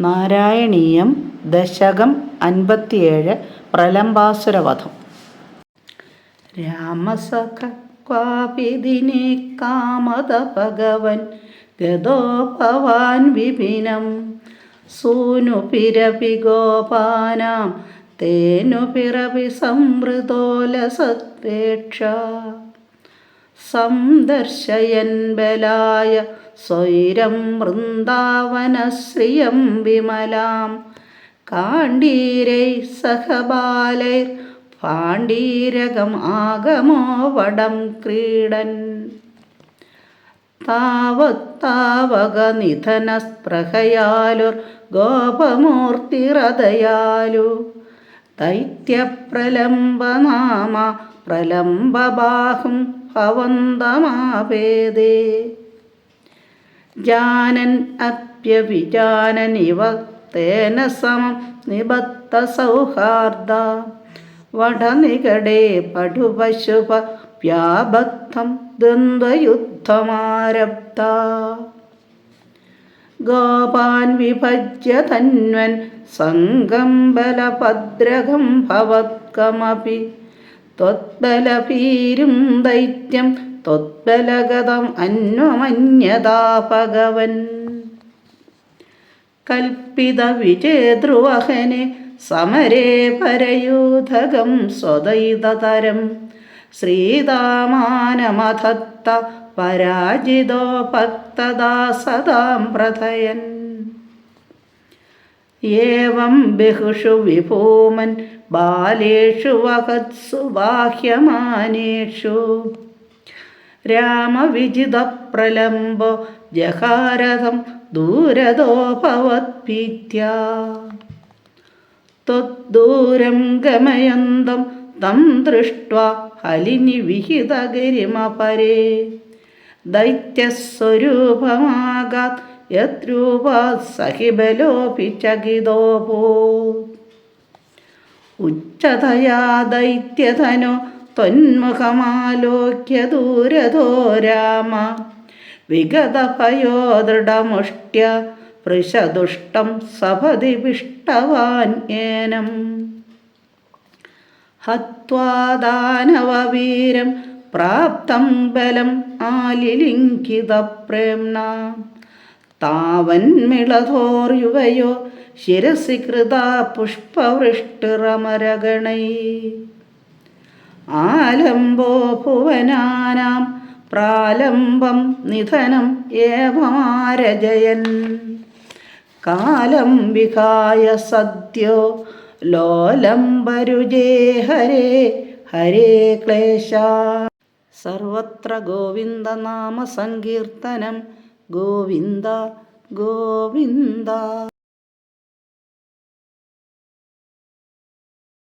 നാരായണീയം ദശകം അൻപത്തിയേഴ് പ്രലംബാസുരവധം. രാമസഖ്വാപിദിനെ കാമത ഭഗവൻ ഗതോപവാൻ വിപിനം. സൂനു പിരപി ഗോപാനാം തേനു തേനുപിറപി സംവൃതോലസത്വേക്ഷ. സന്ദർശയൻ ബലായ സ്വൈരം വൃന്ദാവനശ്രിയം വിമലാം. കാണ്ടീരൈ സഹബാലൈർ പാണ്ഡീരകം ആഗമോ വടം ക്രീഡൻ. താവത്താവക നിധനസ്പൃഹയാലുർ ഗോപമൂർത്തിരതയാലു ദൈത്യപ്രലംബനാമ പ്രലംബബാഹും ഭവന്തമാപേദേ ജാനൻ അപ്യവിജാനനിവ തേന സമം നിബത്ത സൗഹാർദ്ദ. വടനികടേ പടുപശുഭ വ്യാബദ്ധം ദ്വന്ദ്വയുദ്ധമാരബ്ധ ഗോപാൻ വിഭജ്യ തന്വൻ സംഗംബലഭദ്രകം ഭവത്കമപി ത്വത്ബലഭീരും ദൈത്യം ത്വത്ബലഗതം അന്വമന്യതാ ഭഗവൻ കൽപ്പിത വിജേതൃവഹനെ സമരേ പരയൂധകം സ്വദൈതതരം ശ്രീതാമാനമധത്ത പരാജിതോ ഭക്തദാ സദാം പ്രഥയൻ. ഏവം ബഹുഷു വിഭൂമൻ ബാലേഷു വഹത്സു ബാഹ്യമാനേഷു. രാമവിജിതപ്രലംബോ ജഹാരഥം ദൂരതോഭവത്പീത്യ ത്വദ്ദൂരം ഗമയന്തം തം ദൃഷ്ട ഹലിനി വിഹിതഗരിമപരേ. ദൈത്യസ്വരൂപമാകാത് ചകിതോപോ ഉച്ചതയാ ദൈത്യധനോ ത്വന്മുഖമാലോക്യ ദൂരതോ രാമ. വിഗതഭയോദൃഢമുഷ്ട്യ പൃശദുഷ്ടം സഭതി പിഷ്ടവാൻ ഹാദാനവീരം ഹത്വാദാനവീരം പ്രാപ്തം ബലം ആലിലിംഗിതപ്രേംണ. താവന്മിളധോർയുവയോ ശിരസി കൃത പുഷ്പവൃഷ്ടിറമരഗണൈ. ആലംബോ ഭുവനാനാം പ്രാലംബം നിധനം ഏവമാരജയൻ. കാലം വിഹായ സദ്യോ ലോലംബരുജേ ഹരേ ഹരേ ക്ലേശ. സർവത്ര ഗോവിന്ദനാമ സങ്കീർത്തനം ಗೋವಿಂದ ಗೋವಿಂದ